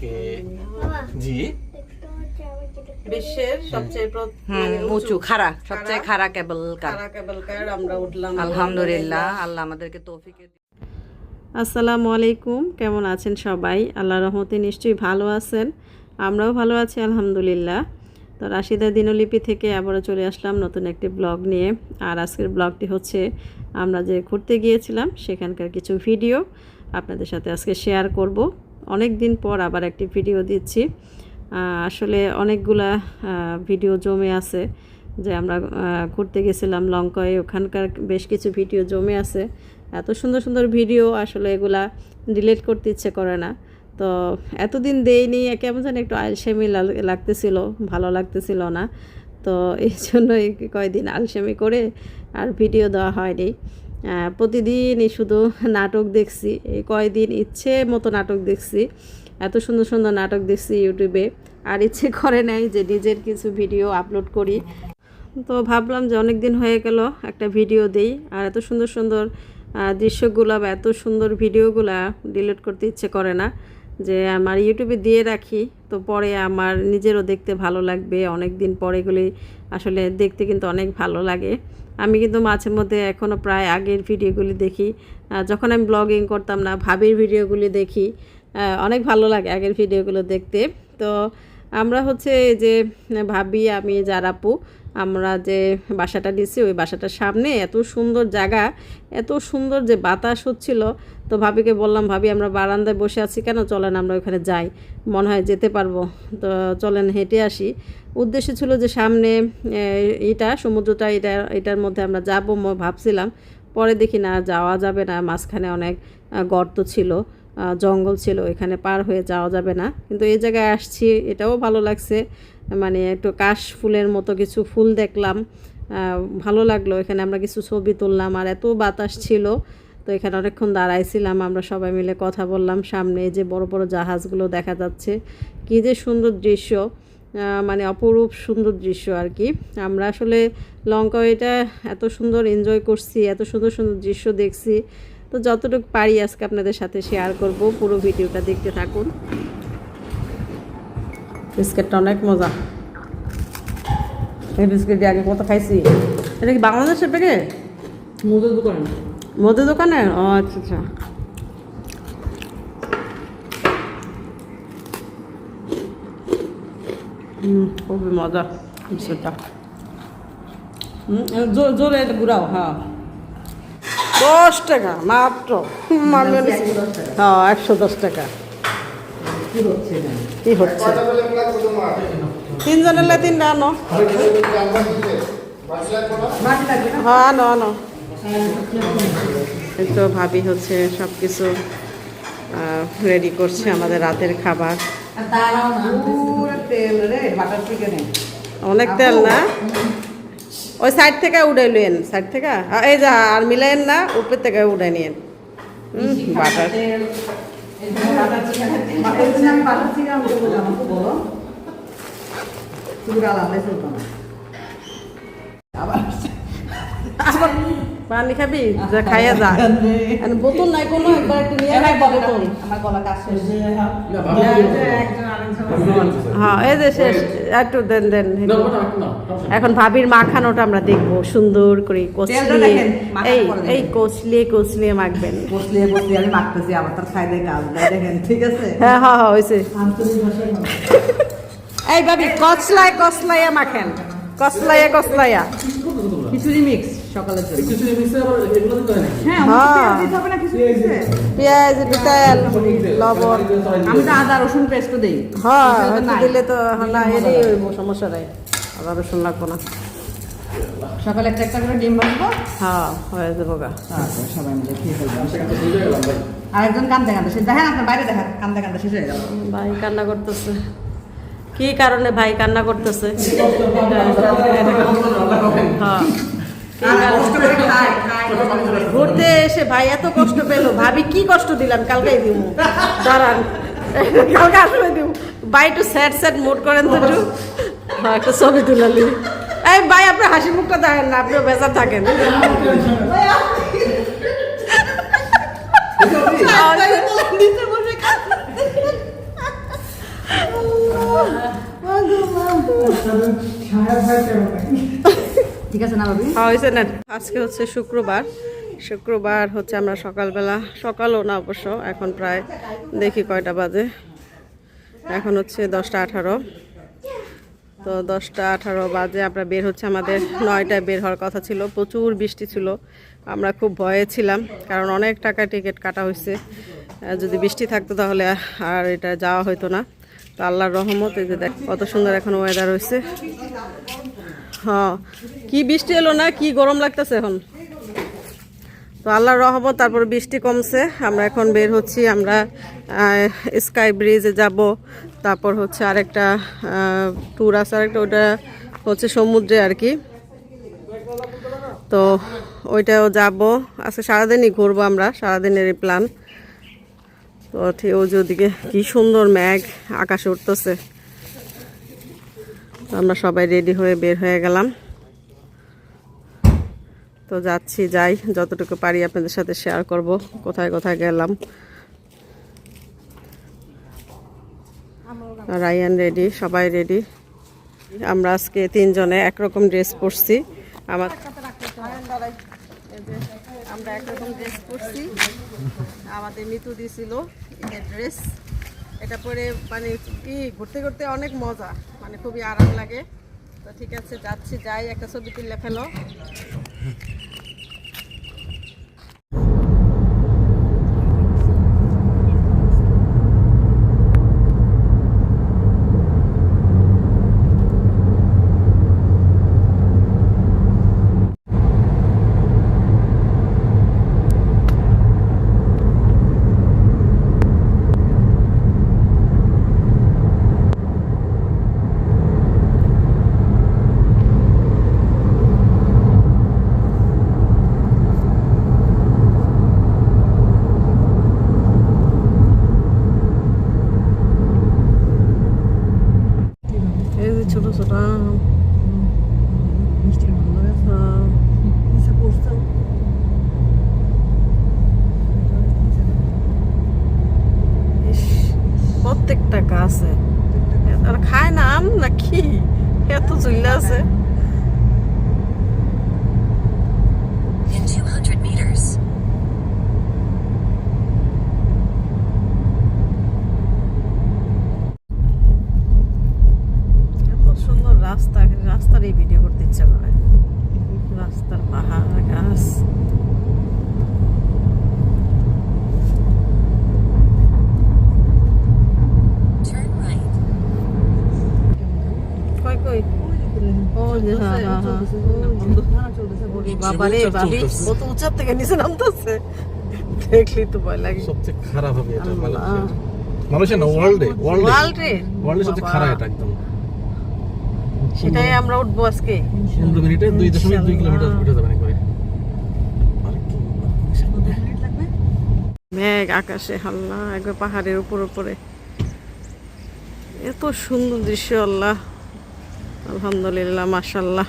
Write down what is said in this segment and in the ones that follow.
ওকে জি? বিশ্বের সবচেয়ে মানে উঁচু। খাড়া সবচেয়ে খাড়া কেবল কার? কেবল কার? আমরা উঠলাম। আলহামদুলিল্লাহ আল্লাহ আমাদেরকে তৌফিকে আসসালামু আলাইকুম কেমন আছেন সবাই? আল্লাহ রহমতে নিশ্চয়ই ভালো আছেন। আমরাও ভালো আছি আলহামদুলিল্লাহ। তো রাশিদা দিনলিপি থেকে আবারও চলে আসলাম নতুন একটি ব্লগ নিয়ে। আর আজকের ব্লগটি হচ্ছে আমরা যে ঘুরতে গিয়েছিলাম সেখানকার কিছু ভিডিও আপনাদের সাথে আজকে শেয়ার করব। অনেক দিন পর আবার একটি ভিডিও দিচ্ছি। আসলে অনেকগুলা ভিডিও জমে আছে যে আমরা ঘুরতে গেছিলাম লঙ্কায়। ওখানকার বেশ কিছু ভিডিও জমে আছে। এত সুন্দর সুন্দর ভিডিও আসলে এগুলা ডিলিট করতে ইচ্ছে করে না। তো এতদিন দেইনি কেমন যেন একটু আলসেমি লাগ- লাগতেছিল, ভালো লাগতেছিল না। তো এই জন্য কয়দিন আলসেমি করে আর ভিডিও দেওয়া হয়নি। প্রতিদিনই শুধু নাটক দেখছি। এই কয়দিন ইচ্ছে মতো নাটক দেখছি। এত সুন্দর সুন্দর নাটক দেখছি ইউটিউবে। আর ইচ্ছে করে নাই যে নিজের কিছু ভিডিও আপলোড করি। তো ভাবলাম যে অনেক দিন হয়ে গেল একটা ভিডিও দেই। আর এত সুন্দর সুন্দর দৃশ্যগুলো বা এত সুন্দর ভিডিওগুলা ডিলিট করতে ইচ্ছে করে না। যে আমার ইউটিউবে দিয়ে রাখি, তো পরে আমার নিজেরও দেখতে ভালো লাগবে। অনেক দিন পরে এগুলি আসলে দেখতে কিন্তু অনেক ভালো লাগে। আমি কিন্তু মাঝে মধ্যে এখনও প্রায় আগের ভিডিওগুলি দেখি। যখন আমি ব্লগিং করতাম না, ভাবির ভিডিওগুলি দেখি। অনেক ভালো লাগে আগের ভিডিওগুলো দেখতে। তো আমরা হচ্ছে যে ভাবি, আমি জারাপু আমরা যে বাসাটা নিয়েছি, ওই বাসাটার সামনে এত সুন্দর জায়গা, এত সুন্দর যে বাতাস হচ্ছিল। তো ভাবিকে বললাম, ভাবি, আমরা বারান্দায় বসে আছি কেন? চলেন আমরা ওখানে যাই। মনে হয় যেতে পারব। তো চলেন হেঁটে আসি। উদ্দেশ্য ছিল যে সামনে এটা সমুদ্রটা এটা এটার মধ্যে আমরা যাব ভাবছিলাম। পরে দেখি না, যাওয়া যাবে না। মাঝখানে অনেক গর্ত ছিল। জঙ্গল ছিল, এখানে পার হয়ে যাওয়া যাবে না। কিন্তু এই জায়গায় আসছি, এটাও ভালো লাগছে। মানে একটু কাশ ফুলের মতো কিছু ফুল দেখলাম। ভালো লাগল, এখানে আমরা কিছু ছবি তুললাম আর এত বাতাস ছিল। তো এখানে অনেকক্ষণ দাঁড়াইছিলাম, আমরা সবাই মিলে কথা বললাম। সামনে যে বড় বড় জাহাজগুলো দেখা যাচ্ছে, কী যে সুন্দর দৃশ্য। মানে অপরূপ সুন্দর দৃশ্য আর কি। আমরা আসলে লঙ্কা এটা এত সুন্দর এনজয় করছি, এত সুন্দর সুন্দর দৃশ্য দেখছি। তো যতটুকু পারি আজকে আপনাদের সাথে শেয়ার করব পুরো ভিডিওটা দেখতে থাকুন। বিস্কিটটা অনেক মজা। এই বিস্কিট দিয়ে আগে কত খাইছি? এটা কি বাংলাদেশের পেকে মুদের দোকান। মধু দোকানে? ও আচ্ছা আচ্ছা। হুম খুবই মজা বিস্কুটটা। হুম জোরে ঘুরাও হ্যাঁ। দশ টাকা মাত্র। হ্যাঁ একশো দশ টাকা। কি হচ্ছে তিনজনের লাই তিনটা আনো। হ্যাঁ আনো আনো। এই তো ভাবি হচ্ছে সব কিছু রেডি করছে আমাদের রাতের খাবার। অনেক তেল না? ওই সাইড থেকে উড়ে লুয়েন সাইড থেকে? এই যা, আর মিলাইন না, উপর থেকে উড়ে নিয়েন। বাটার। বাটার পানি খাবি যা খাইয়া যা। আর বোতল নাই কোনো একবার একটু নিয়ে রাখ বোতল। হ্যাঁ এই যে শেষ একটু দেন দেন এখন ভাবির মাখানোটা আমরা দেখব সুন্দর করে কচলিয়ে এই এই কচলিয়ে কচলিয়ে মাখবেন। বসলিয়ে বসলিয়ে আমি মাখতেছি আবার তার খাই দেয় কাজ দেখেন ঠিক আছে? হ্যাঁ হ্যাঁ হ্যাঁ হয়েছে এই ভাবি কচলায় কচলাইয়া মাখেন। কচলাইয়া কচলাইয়া খিচুড়ি মিক্স সকালের জন্য। হ্যাঁ হ্যাঁ। আমাকে দিতে হবে না খিচুড়ি মিক্সে পেঁয়াজ তেল লবণ। আমি তো আদা রসুন পেস্ট দিই। হ্যাঁ। দিলে তো না হইব সমস্যা নাই। আবার রসুন লাগবো না। সকালে একটা একটা করে ডিম ভাজবো। হ্যাঁ হয়ে যাব গা। সবাই মিলে খেয়ে ফেলব। আরেকজন কান্দে কান্দে সে দেখেন আপনার বাইরে দেখেন কান্দে কান্দে শেষ হয়ে গেল। ভাই কান্না করতেছে। কি কারণে ভাই কান্না করতেছে? হ্যাঁ। ঘুরতে এসে ভাই এত কষ্ট পেল। ভাবি কি কষ্ট দিলাম? কালকেই দিব দাঁড়ান। কালকে আসলে দিব ভাই একটু স্যাড স্যাড মুড করেন তো একটু। হ্যাঁ একটা ছবি তুলালি এই ভাই আপনি হাসি মুখটা দেখেন না আপনিও বেজার থাকেন। ভাবি? হয়েছে না আজকে হচ্ছে শুক্রবার। শুক্রবার হচ্ছে আমরা সকালবেলা, সকালও না অবশ্য, এখন প্রায় দেখি কয়টা বাজে। এখন হচ্ছে দশটা আঠারো। তো দশটা আঠারো বাজে, আমরা বের হচ্ছে আমাদের নয়টায় বের হওয়ার কথা ছিল, প্রচুর বৃষ্টি ছিল। আমরা খুব ভয়ে ছিলাম, কারণ অনেক টাকা টিকিট কাটা হয়েছে। যদি বৃষ্টি থাকতো তাহলে আর এটা যাওয়া হতো না। তো আল্লাহর রহমত, এই যে দেখ, কত সুন্দর এখন ওয়েদার হয়েছে হ্যাঁ কি বৃষ্টি এলো না, কি গরম লাগতেছে এখন? তো আল্লাহর রহমত, তারপর বৃষ্টি কমছে, আমরা এখন বের হচ্ছি, আমরা স্কাই ব্রিজে যাব, তারপর হচ্ছে আরেকটা ট্যুর আছে, আরেকটা ওটা হচ্ছে সমুদ্রে আর কি। তো ওইটাও যাব, আজকে সারাদিনই ঘুরবো আমরা সারাদিনেরই প্ল্যান তো ঠিক ওই কি সুন্দর ম্যাঘ আকাশে উঠতেছে। আমরা সবাই রেডি হয়ে বের হয়ে গেলাম। তো যাচ্ছি, যাই, যতটুকু পারি আপনাদের সাথে শেয়ার করব, কোথায় কোথায় গেলাম। রায়ান রেডি সবাই রেডি আমরা আজকে তিনজনে একরকম ড্রেস পরছি। আমার আমরা একরকম ড্রেস পরছি। আমাদের মিতু এটা ড্রেস এটা পরে মানে কি, ঘুরতে ঘুরতে অনেক মজা মানে খুবই আরাম লাগে। তো ঠিক আছে, যাচ্ছি, যাই, একটা ছবি তুলে ফেলো। এই যে ছোট ছোট আম মিষ্টি ভালো লাগে আহ, কিছু করছ ইস, প্রত্যেকটা গাছে আর খায় না আম না কি এত চুল্লা আছে In 200 meters, এত সুন্দর রাস্তা রাস্তার এই ভিডিও করতে ইচ্ছা করে। রাস্তার পাহাড় গাছ। বাবারে বাবি কত উঁচার থেকে নিচে নামতেছে। দেখলি তো ভয় লাগে। সবচেয়ে খারাপ হবে এটা মালয়েশিয়া না ওয়ার্ল্ডে ওয়ার্ল্ডে ওয়ার্ল্ডে ওয়ার্ল্ডে সবচেয়ে খারাপ এটা একদম। সেটাই আমরা উঠবো আজকে। পনেরো মিনিটে দুই দশমিক দুই কিলোমিটার উঠে যাবেন একবারে। মেঘ আকাশে হাল্লা একবার পাহাড়ের উপর উপরে। এত সুন্দর দৃশ্য আল্লাহ। আলহামদুলিল্লাহ মাশাল্লাহ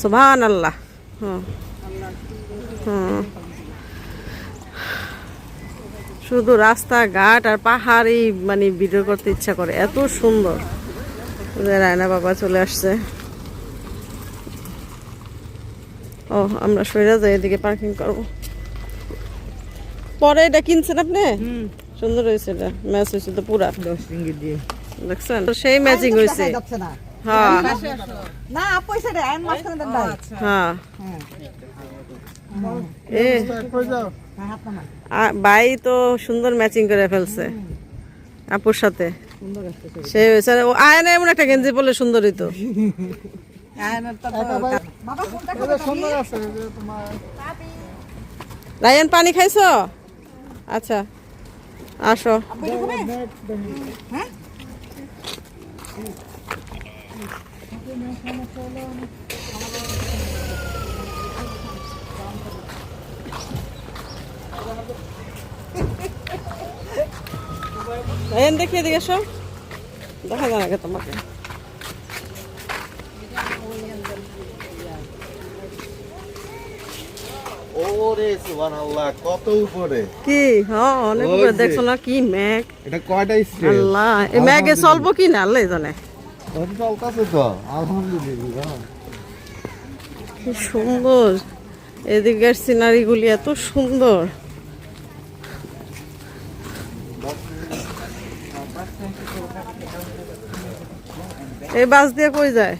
সুবহান আল্লাহ হুম হুম শুধু রাস্তাঘাট আর পাহাড়ই মানে ভিডিও করতে ইচ্ছা করে। এত সুন্দর। রায়না বাবা চলে আসছে। ও আমরা সইরা যাই এদিকে পার্কিং করব। পরে এটা কিনছেন আপনি? সুন্দর হয়েছে এটা। ম্যাচ হয়েছে তো পুরা। দশ রিঙ্গিত দিয়ে। দেখছেন? সেই ম্যাচিং হয়েছে। হ্যাঁ। না। পয়সা দেয় আইন মাঝখানে দেন ভাই। হ্যাঁ। হ্যাঁ। এ। হ্যাঁ, তো সুন্দর ম্যাচিং করে ফেলছে। আপুর সাথে। সে আর ও আয়না এমন একটা গেঞ্জি পরলে সুন্দরই তো। রায়ান, পানি খাইছো? আচ্ছা আসো। হ্যাঁ রায়ান দেখি এদিকে দেখা যায় আগে তোমাকে। ওরে সুবহানাল্লাহ কত উপরে? কি? হ্যাঁ অনেক উপরে। দেখছ না কি ম্যাগ? এটা কয়টা স্টেজ আল্লাহ এই ম্যাগে চলবো কি না আল্লাহ জানে। ওটা তো আলহামদুলিল্লাহ। কি সুন্দর। এদিকের সিনারিগুলি এত সুন্দর। এই বাস দিয়ে কই যায়?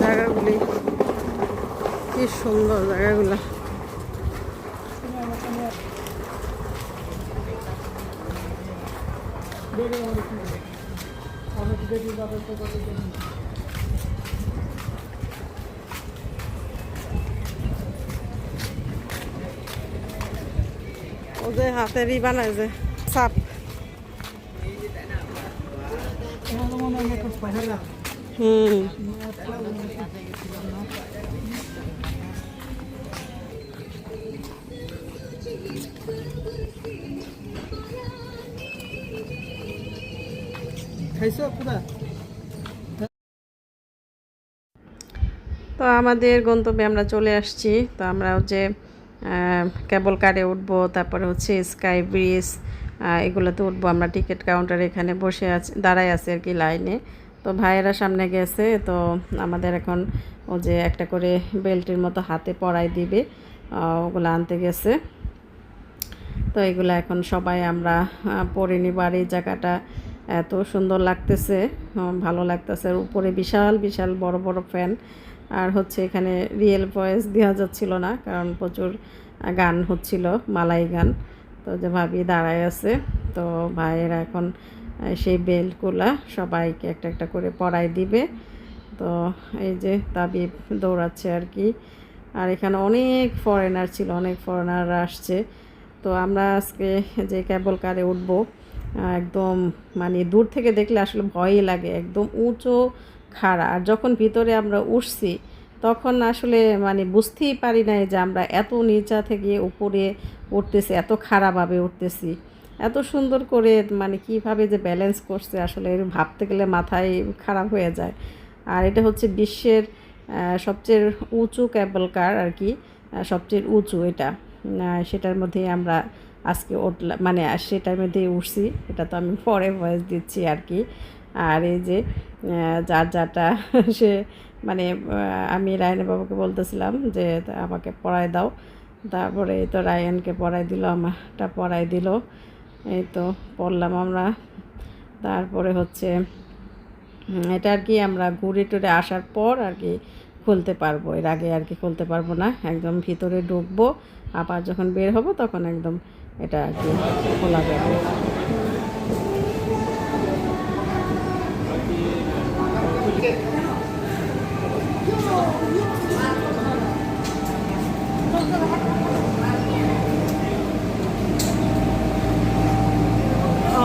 জায়গাগুলি কি সুন্দর জায়গাগুলো। ও যে হাতেরই বানায় যে সাপ। হুম। খাইছো পুরা? তো আমাদের গন্তব্যে আমরা চলে আসছি। তো আমরা হচ্ছে কেবল কারে উঠবো, তারপরে হচ্ছে স্কাই ব্রিজ এগুলোতে উঠবো। আমরা টিকিট কাউন্টারে এখানে বসে আছি, দাঁড়ায় আছি আর কি লাইনে তো ভাইয়েরা সামনে গেছে, তো আমাদের এখন ও যে একটা করে বেল্টের মতো হাতে পরাই দিবে ওগুলো আনতে গেছে। তো এগুলো এখন সবাই আমরা পরে নিব। আর এই জায়গাটা এত সুন্দর লাগতেছে ভালো লাগতেছে। উপরে বিশাল বিশাল বড় বড় ফ্যান আর হচ্ছে এখানে রিয়েল ভয়েস দেওয়া যাচ্ছিল না, কারণ প্রচুর গান হচ্ছিল, মালাই গান। তো যে ভাবি দাঁড়ায় আছে, তো ভাইয়েরা এখন সেই বেল্টগুলা সবাইকে একটা একটা করে পরাই দিবে। তো এই যে তাবিব দৌড়াচ্ছে আর কি। আর এখানে অনেক ফরেনার ছিল, অনেক ফরেনাররা আসছে। তো আমরা আজকে যে কেবল কারে উঠবো একদম মানে দূর থেকে দেখলে আসলে ভয়ই লাগে, একদম উঁচু খাড়া। আর যখন ভিতরে আমরা উঠছি, তখন আসলে মানে বুঝতেই পারি নাই যে আমরা এত নিচা থেকে উপরে উঠতেছি, এত খারাপভাবে উঠতেছি। এত সুন্দর করে মানে কীভাবে যে ব্যালেন্স করছে আসলে ভাবতে গেলে মাথায় খারাপ হয়ে যায়। আর এটা হচ্ছে বিশ্বের সবচেয়ে উঁচু ক্যাবল কার আর কি সবচেয়ে উঁচু এটা। সেটার মধ্যে আমরা আজকে উঠলাম মানে সেটার মধ্যেই উঠছি। এটা তো আমি পরে ভয়েস দিচ্ছি আর কি। আর এই যে যার যারটা সে মানে আমি রায়নের বাবাকে বলতেছিলাম যে, আমাকে পড়ায় দাও। তারপরে এই তো রায়নকে পড়াই দিল, আমারটা পড়াই দিল। এই তো পড়লাম আমরা। তারপরে হচ্ছে এটা আর কি আমরা ঘুরে টুরে আসার পর আর কি খুলতে পারব। এর আগে আর কি খুলতে পারব না। একদম ভিতরে ঢুকবো, আবার যখন বের হব তখন একদম এটা আর কি খোলা যাবে।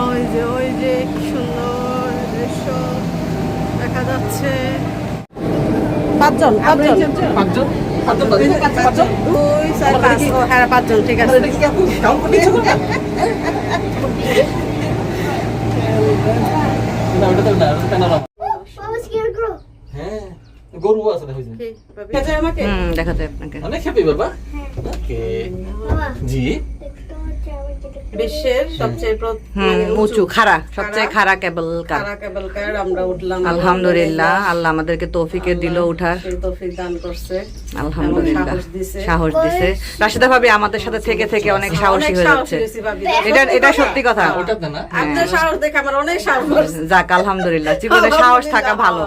ওই যে ওই যে কি সুন্দর দৃশ্য দেখা যাচ্ছে। পাঁচজন পাঁচজন। পাঁচজন। পাঁচজন? দুই চার পাঁচ। হ্যাঁ পাঁচজন ঠিক আছে। না ওটা তো না গরু আছে দেখো আমাকে। হুম দেখাতে আপনাকে। অনেক হ্যাপি বাবা। ওকে। জি। বিশ্বের সবচেয়ে মানে উঁচু খাড়া সবচেয়ে খাড়া কেবল কার? কেবল কার? আমরা উঠলাম আলহামদুলিল্লাহ আল্লাহ আমাদেরকে তৌফিকে দিল উঠার। তৌফিক দান করছে। আলহামদুলিল্লাহ সাহস দিছে। রাশিদা ভাবি আমাদের সাথে থেকে থেকে অনেক সাহসী হয়ে যাচ্ছে। এটা এটা সত্যি কথা। ওটা আপনার সাহস দেখে আমার অনেক সাহস। যাক আলহামদুলিল্লাহ। জীবনে সাহস থাকা ভালো।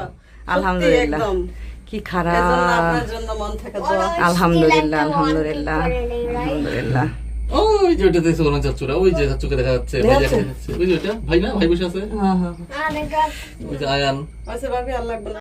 আলহামদুলিল্লাহ। একদম। কি খারাপ। মন থেকে দোয়া আলহামদুলিল্লাহ আলহামদুলিল্লাহ আলহামদুলিল্লাহ। ওই যে ওটা দেখছ কোনো চাচুরা ওই যে চাচুকে দেখা যাচ্ছে ওই যে ওটা ভাই না ভাই বসে আছে? ওই যে আয়ান। আচ্ছা আল্লাহ